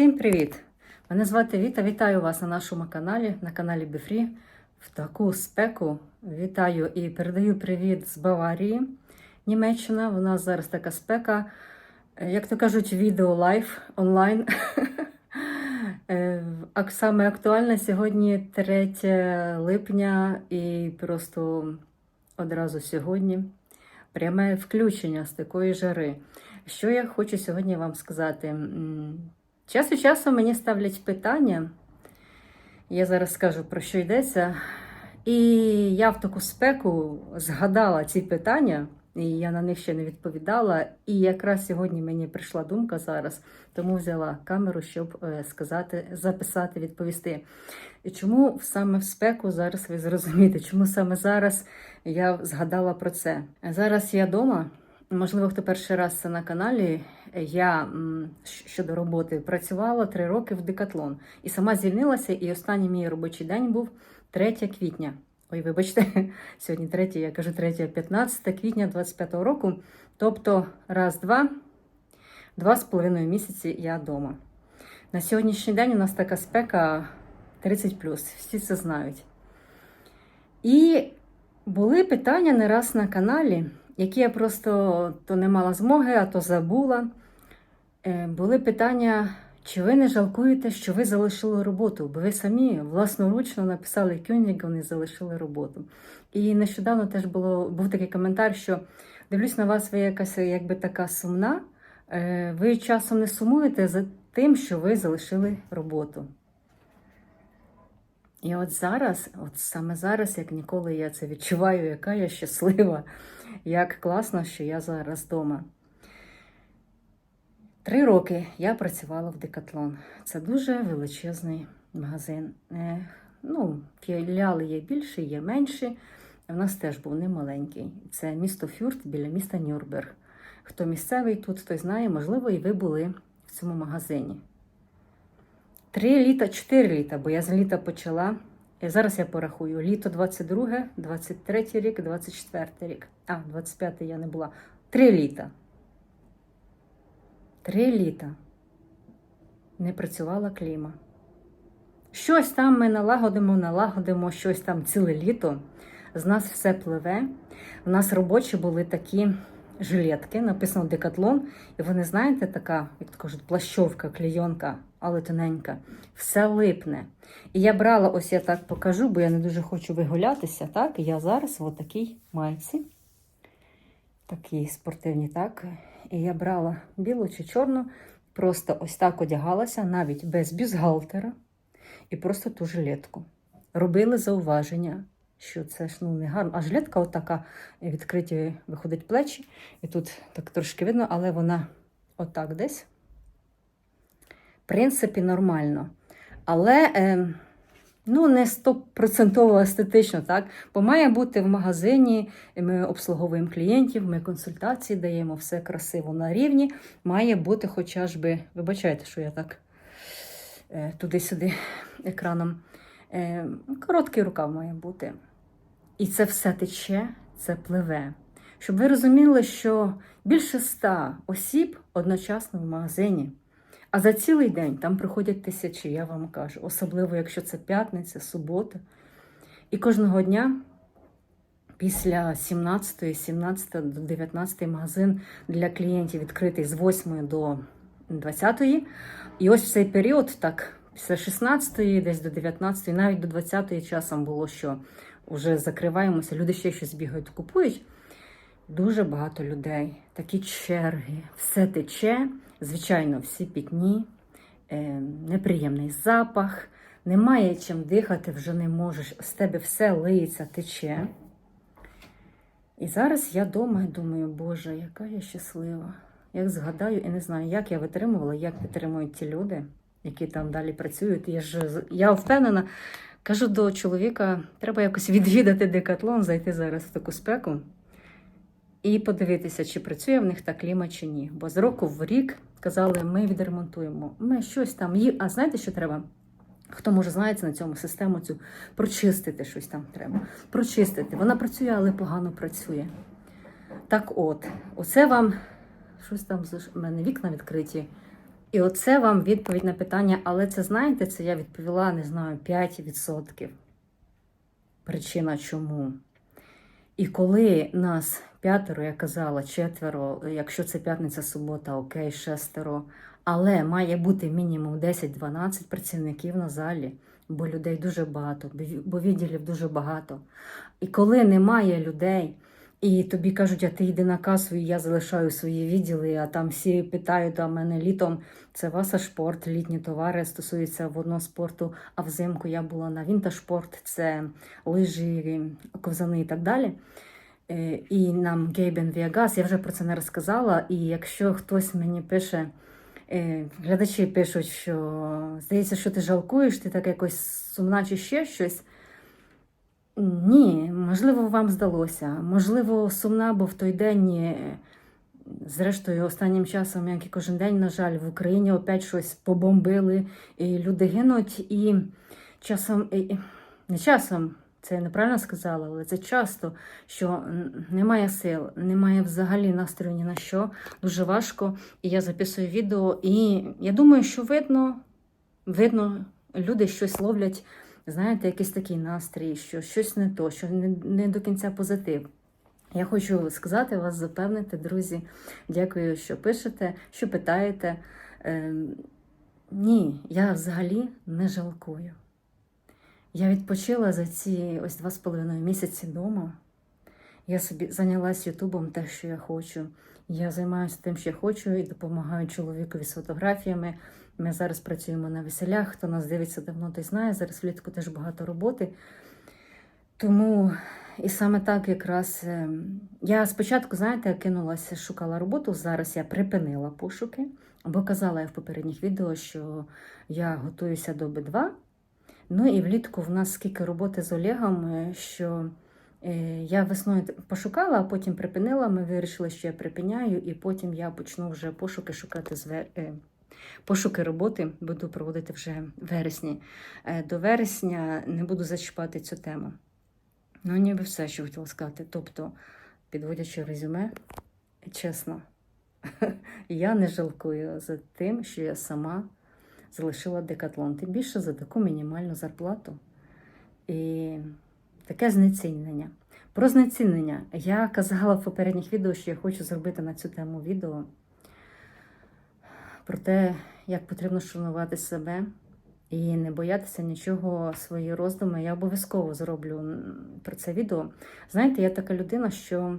Всім привіт! Мене звати Віта. Вітаю вас на нашому каналі, на каналі Бефрі. В таку спеку вітаю і передаю привіт з Баварії, Німеччина. У нас зараз така спека, е, як то кажуть, відео лайф онлайн. Е, Саме актуальне сьогодні 3 липня і просто одразу сьогодні пряме включення з такої жари. Що я хочу сьогодні вам сказати? Час від часу мені ставлять питання, я зараз скажу про що йдеться. І я в таку спеку згадала ці питання, і я на них ще не відповідала. І якраз сьогодні мені прийшла думка зараз, тому взяла камеру, щоб е, сказати, записати, відповісти. І чому саме в спеку зараз ви зрозумієте, чому саме зараз я згадала про це? Зараз я вдома. Можливо, хто перший раз це на каналі. Я щодо роботи працювала три роки в Декатлон і сама звільнилася. І останній мій робочий день був 3 квітня. Ой, вибачте, сьогодні 3, я кажу 3, 15 квітня 25-го року. Тобто, раз, два, два з половиною місяці я вдома. На сьогоднішній день у нас така спека 30 всі це знають. І були питання не раз на каналі, які я просто то не мала змоги, а то забула. Е, Були питання, чи ви не жалкуєте, що ви залишили роботу, бо ви самі власноручно написали Кюніган і залишили роботу. І нещодавно теж було, був такий коментар, що дивлюсь на вас, ви якась якби така сумна. Е, Ви часом не сумуєте за тим, що ви залишили роботу. І от зараз, от саме зараз, як ніколи, я це відчуваю, яка я щаслива, як класно, що я зараз вдома. Три роки я працювала в Декатлон. Це дуже величезний магазин. Е, Ну, філіали є більші, є менші. У нас теж був немаленький. Це місто Фюрт біля міста Нюрнберг. Хто місцевий тут, той знає, можливо, і ви були в цьому магазині. Три літа, чотири літа, бо я з літа почала. І зараз я порахую: літо 22, 23 рік, 24 рік. А, 25 я не була. Три літа. Три літа не працювала кліма. Щось там ми налагодимо, налагодимо, щось там ціле літо. З нас все пливе. У нас робочі були такі жилетки, написано Декатлон. І вони, знаєте, така, як то кажуть, плащовка, клейонка, але тоненька. Все липне. І я брала, ось я так покажу, бо я не дуже хочу вигулятися. Так, я зараз в отакій майці. Такі спортивні, так. І я брала білу чи чорну, просто ось так одягалася, навіть без бюстгальтера, і просто ту жилетку. Робили зауваження, що це ж ну, не гарно. А жилетка отака відкриті виходить плечі, і тут так трошки видно, але вона отак десь. В принципі, нормально. Але е, ну, не стопроцентово естетично, так? Бо має бути в магазині, ми обслуговуємо клієнтів, ми консультації даємо, все красиво на рівні. Має бути хоча ж би, вибачайте, що я так е, туди-сюди екраном. Е, короткий рукав має бути. І це все тече, це пливе. Щоб ви розуміли, що більше ста осіб одночасно в магазині. А за цілий день там приходять тисячі, я вам кажу, особливо якщо це п'ятниця, субота. І кожного дня після 17, 17 до 19 магазин для клієнтів відкритий з 8 до 20. І ось в цей період, так, після 16, десь до 19, навіть до 20 часом було, що вже закриваємося, люди ще щось бігають, купують. Дуже багато людей, такі черги, все тече, звичайно, всі пітні, е, неприємний запах, немає чим дихати, вже не можеш, з тебе все лиється, тече. І зараз я вдома і думаю, Боже, яка я щаслива. Як згадаю, і не знаю, як я витримувала, як підтримують ті люди, які там далі працюють. Я ж я впевнена, кажу до чоловіка, треба якось відвідати декатлон, зайти зараз в таку спеку і подивитися, чи працює в них та кліма чи ні. Бо з року в рік казали, ми відремонтуємо. Ми щось там є. А знаєте, що треба? Хто може знається на цьому систему цю прочистити щось там треба. Прочистити. Вона працює, але погано працює. Так от, оце вам щось там в мене вікна відкриті. І оце вам відповідь на питання, але це знаєте, це я відповіла, не знаю, 5%. Причина чому? І коли нас п'ятеро, я казала, четверо, якщо це п'ятниця, субота, окей, шестеро, але має бути мінімум 10-12 працівників на залі, бо людей дуже багато, бо відділів дуже багато. І коли немає людей, і тобі кажуть, а ти йди на касу, і я залишаю свої відділи, а там всі питають, а мене літом це Васашпорт, літні товари стосуються водного спорту, а взимку я була на Вінташпорт, це лижі, ковзани і так далі. Е, І нам Гейбен Віагас, я вже про це не розказала. І якщо хтось мені пише, е, глядачі пишуть, що здається, що ти жалкуєш, ти так якось сумна чи ще щось. Ні, можливо, вам здалося. Можливо, сумна, бо в той день, е, зрештою, останнім часом, як і кожен день, на жаль, в Україні опять щось побомбили, і люди гинуть, і часом, і- не часом, це я неправильно сказала, але це часто, що немає сил, немає взагалі настрою ні на що, дуже важко. І я записую відео, і я думаю, що видно, видно, люди щось ловлять знаєте, якийсь такий настрій, що щось не то, що не, не до кінця позитив. Я хочу сказати вас, запевнити, друзі. Дякую, що пишете, що питаєте. Ем, ні, я взагалі не жалкую. Я відпочила за ці ось два з половиною місяці вдома. Я собі зайнялась Ютубом те, що я хочу. Я займаюся тим, що хочу, і допомагаю чоловікові з фотографіями. Ми зараз працюємо на веселях. Хто нас дивиться давно, той знає. Зараз влітку теж багато роботи. Тому і саме так якраз е, я спочатку, знаєте, кинулася, шукала роботу. Зараз я припинила пошуки, бо казала я в попередніх відео, що я готуюся до Б2. Ну і влітку в нас скільки роботи з Олегом, е, що я весною пошукала, а потім припинила. Ми вирішили, що я припиняю, і потім я почну вже пошуки шукати з е, Пошуки роботи буду проводити вже вересні. Е, До вересня не буду зачіпати цю тему. Ну, ніби все, що хотіла сказати. Тобто, підводячи резюме, чесно, я не жалкую за тим, що я сама залишила декатлон. Тим більше за таку мінімальну зарплату. І таке знецінення. Про знецінення. Я казала в попередніх відео, що я хочу зробити на цю тему відео про те, як потрібно шанувати себе і не боятися нічого свої роздуми. Я обов'язково зроблю про це відео. Знаєте, я така людина, що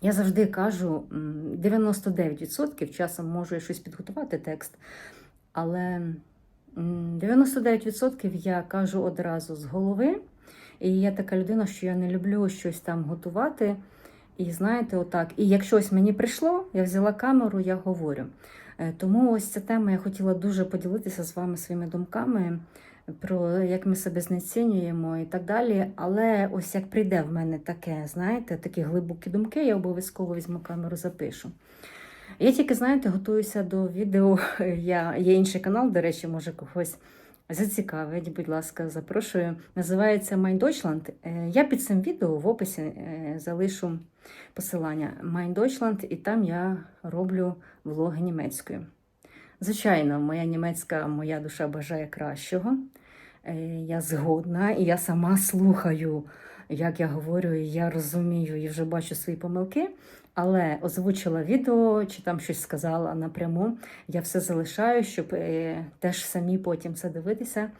я завжди кажу, 99% часом можу я щось підготувати текст, але 99% я кажу одразу з голови. І я така людина, що я не люблю щось там готувати. І знаєте, отак. І як щось мені прийшло, я взяла камеру, я говорю. Е, Тому ось ця тема я хотіла дуже поділитися з вами своїми думками про як ми себе знецінюємо і так далі. Але ось як прийде в мене таке, знаєте, такі глибокі думки, я обов'язково візьму камеру, запишу. Я тільки, знаєте, готуюся до відео. Я, є інший канал, до речі, може когось зацікавить, будь ласка, запрошую. Називається Mein. Е, Я під цим відео в описі е, залишу посилання Mein і там я роблю влоги німецькою. Звичайно, моя німецька, моя душа бажає кращого. Е, Я згодна, і я сама слухаю, як я говорю, я розумію і вже бачу свої помилки. Але озвучила відео чи там щось сказала напряму. Я все залишаю, щоб е, теж самі потім це дивитися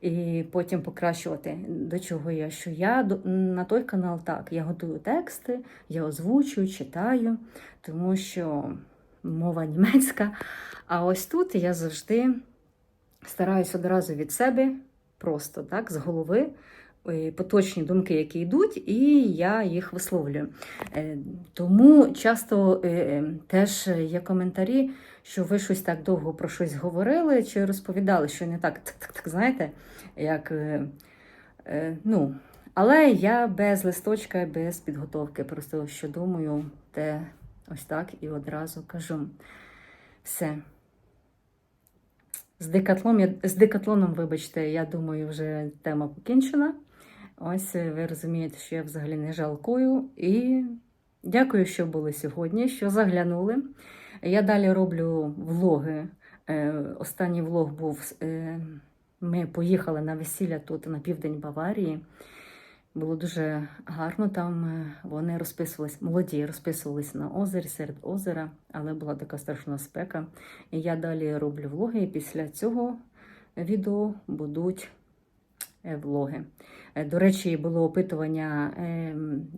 і потім покращувати. До чого я? Що я на той канал так, я готую тексти, я озвучую, читаю, тому що мова німецька. А ось тут я завжди стараюсь одразу від себе, просто так, з голови. Е, Поточні думки, які йдуть, і я їх висловлюю. Е, Тому часто е, теж є коментарі, що ви щось так довго про щось говорили чи розповідали, що не так, так, так, знаєте, як. ну, але я без листочка, без підготовки. Просто що думаю, те ось так і одразу кажу. Все. З декатлоном, з декатлоном, вибачте, я думаю, вже тема покінчена. Ось е, ви розумієте, що я взагалі не жалкую. І дякую, що були сьогодні, що заглянули. Я далі роблю влоги. Е, Останній влог був. е, Ми поїхали на весілля тут на південь Баварії. Було дуже гарно там. Вони розписувались, молоді розписувались на озері серед озера, але була така страшна спека. І я далі роблю влоги, і після цього відео будуть влоги. Е, До речі, було опитування е,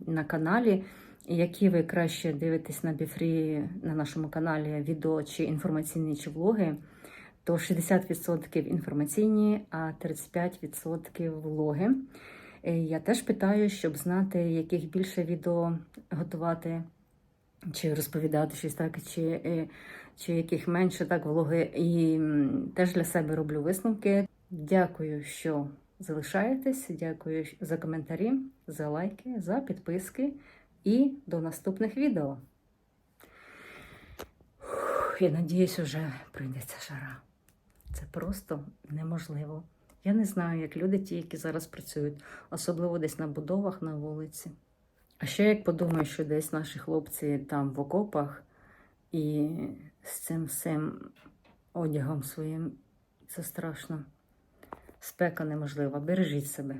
на каналі, які ви краще дивитесь на Біфрі на нашому каналі відео чи інформаційні, чи влоги. То 60% інформаційні, а 35% влоги. Е, Я теж питаю, щоб знати, яких більше відео готувати, чи розповідати щось так, чи, е, чи яких менше так влоги. І теж для себе роблю висновки. Дякую, що залишаєтесь. Дякую за коментарі, за лайки, за підписки і до наступних відео. Я надіюсь, уже прийдеться жара. Це просто неможливо. Я не знаю, як люди, ті, які зараз працюють, особливо десь на будовах на вулиці. А ще як подумаю, що десь наші хлопці там в окопах і з цим всім одягом своїм, це страшно. Спека неможлива. Бережіть себе.